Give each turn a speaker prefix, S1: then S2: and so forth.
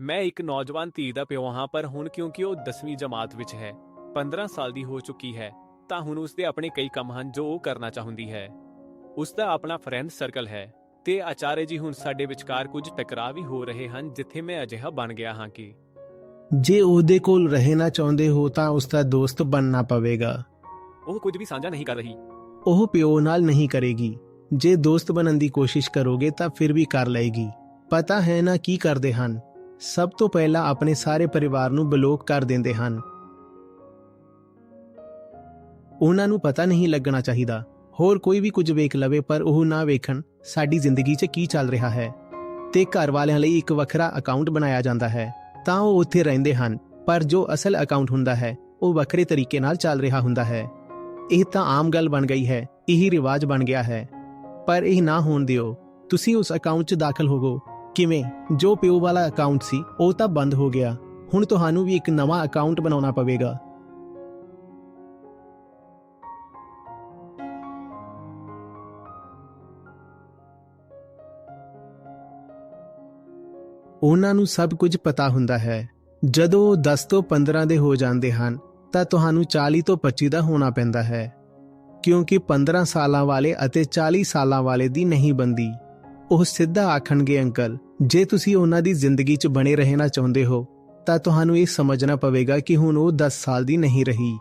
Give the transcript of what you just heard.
S1: ਮੈਂ ਇੱਕ ਨੌਜਵਾਨ ਧੀ ਦਾ ਪਿਓ ਹਾਂ ਪਰ ਹੁਣ ਕਿਉਂਕਿ ਉਹ 10ਵੀਂ ਜਮਾਤ ਵਿੱਚ ਹੈ 15 ਸਾਲ ਦੀ ਹੋ ਚੁੱਕੀ ਹੈ ਤਾਂ ਹੁਣ ਉਸ ਦੇ ਆਪਣੇ ਕਈ ਕੰਮ ਹਨ ਜੋ ਉਹ ਕਰਨਾ ਚਾਹੁੰਦੀ ਹੈ। ਉਸ ਦਾ ਆਪਣਾ ਫਰੈਂਡ ਸਰਕਲ ਹੈ ਤੇ ਆਚਾਰੇ ਜੀ ਹੁਣ ਸਾਡੇ ਵਿਚਕਾਰ ਕੁਝ ਟਕਰਾਅ ਵੀ ਹੋ ਰਹੇ ਹਨ ਜਿੱਥੇ ਮੈਂ ਅਜਿਹਾ ਬਣ ਗਿਆ ਹਾਂ ਕਿ
S2: ਜੇ ਉਹਦੇ ਕੋਲ ਰਹਿਣਾ ਚਾਹੁੰਦੇ ਹੋ ਤਾਂ ਉਸ ਦਾ ਦੋਸਤ ਬਣਨਾ ਪਵੇਗਾ।
S1: ਉਹ ਕੁਝ ਵੀ ਸਾਂਝਾ ਨਹੀਂ ਕਰ ਰਹੀ।
S2: ਉਹ ਪਿਓ ਨਾਲ ਨਹੀਂ ਕਰੇਗੀ। ਜੇ ਦੋਸਤ ਬਣਨ ਦੀ ਕੋਸ਼ਿਸ਼ ਕਰੋਗੇ ਤਾਂ ਫਿਰ ਵੀ ਕਰ ਲਏਗੀ। ਪਤਾ ਹੈ ਨਾ ਕੀ ਕਰਦੇ ਹਨ। ਸਭ ਤੋਂ ਪਹਿਲਾਂ ਆਪਣੇ ਸਾਰੇ ਪਰਿਵਾਰ ਨੂੰ ਬਲੌਕ ਕਰ ਦਿੰਦੇ ਹਨ। ਉਹਨਾਂ ਨੂੰ ਪਤਾ ਨਹੀਂ ਲੱਗਣਾ ਚਾਹੀਦਾ। ਹੋਰ ਕੋਈ ਵੀ ਕੁਝ ਵੇਖ ਲਵੇ ਪਰ ਉਹ ਨਾ ਵੇਖਣ ਸਾਡੀ ਜ਼ਿੰਦਗੀ 'ਚ ਕੀ ਚੱਲ ਰਿਹਾ ਹੈ। ਤੇ ਘਰ ਵਾਲਿਆਂ ਲਈ ਇੱਕ ਵੱਖਰਾ ਅਕਾਊਂਟ ਬਣਾਇਆ ਜਾਂਦਾ ਹੈ। ਤਾਂ ਉਹ ਉੱਥੇ ਰਹਿੰਦੇ ਹਨ, ਪਰ ਜੋ ਅਸਲ ਅਕਾਊਂਟ ਹੁੰਦਾ ਹੈ, ਉਹ ਵੱਖਰੇ ਤਰੀਕੇ ਨਾਲ ਚੱਲ ਰਿਹਾ ਹੁੰਦਾ ਹੈ। ਇਹ ਤਾਂ ਆਮ ਗੱਲ ਬਣ ਗਈ ਹੈ, ਇਹੀ ਰਿਵਾਜ ਬਣ ਗਿਆ ਹੈ। ਪਰ ਇਹ ਨਾ ਹੋਣ ਦਿਓ, ਤੁਸੀਂ ਉਸ ਅਕਾਊਂਟ 'ਚ ਦਾਖਲ ਹੋਵੋ। ਕਿਵੇਂ? ਜੋ ਪਿਓ ਵਾਲਾ ਅਕਾਊਂਟ ਸੀ, ਉਹ ਤਾਂ ਬੰਦ ਹੋ ਗਿਆ। ਹੁਣ ਤੁਹਾਨੂੰ ਵੀ ਇੱਕ ਨਵਾਂ ਅਕਾਊਂਟ ਬਣਾਉਣਾ ਪਵੇਗਾ। ਉਹਨਾਂ ਨੂੰ ਸਭ ਕੁਝ ਪਤਾ ਹੁੰਦਾ ਹੈ। ਜਦੋਂ ਉਹ 10 ਤੋਂ 15 ਦੇ ਹੋ ਜਾਂਦੇ ਹਨ, ਤਾਂ ਤੁਹਾਨੂੰ 40 ਤੋਂ 25 ਦਾ ਹੋਣਾ ਪੈਂਦਾ ਹੈ। ਕਿਉਂਕਿ 15 ਸਾਲਾਂ ਵਾਲੇ ਅਤੇ 40 ਸਾਲਾਂ ਵਾਲੇ ਦੀ ਨਹੀਂ ਬੰਦੀ ਉਹ ਸਿੱਧਾ ਆਖਣਗੇ, ਅੰਕਲ, ਜੇ ਤੁਸੀਂ ਉਹਨਾਂ ਦੀ ਜ਼ਿੰਦਗੀ 'ਚ ਬਣੇ ਰਹਿਣਾ ਚਾਹੁੰਦੇ ਹੋ, ਤਾਂ ਤੁਹਾਨੂੰ ਇਹ ਸਮਝਣਾ ਪਵੇਗਾ ਕਿ ਹੁਣ ਉਹ 10 ਸਾਲ ਦੀ ਨਹੀਂ ਰਹੀ।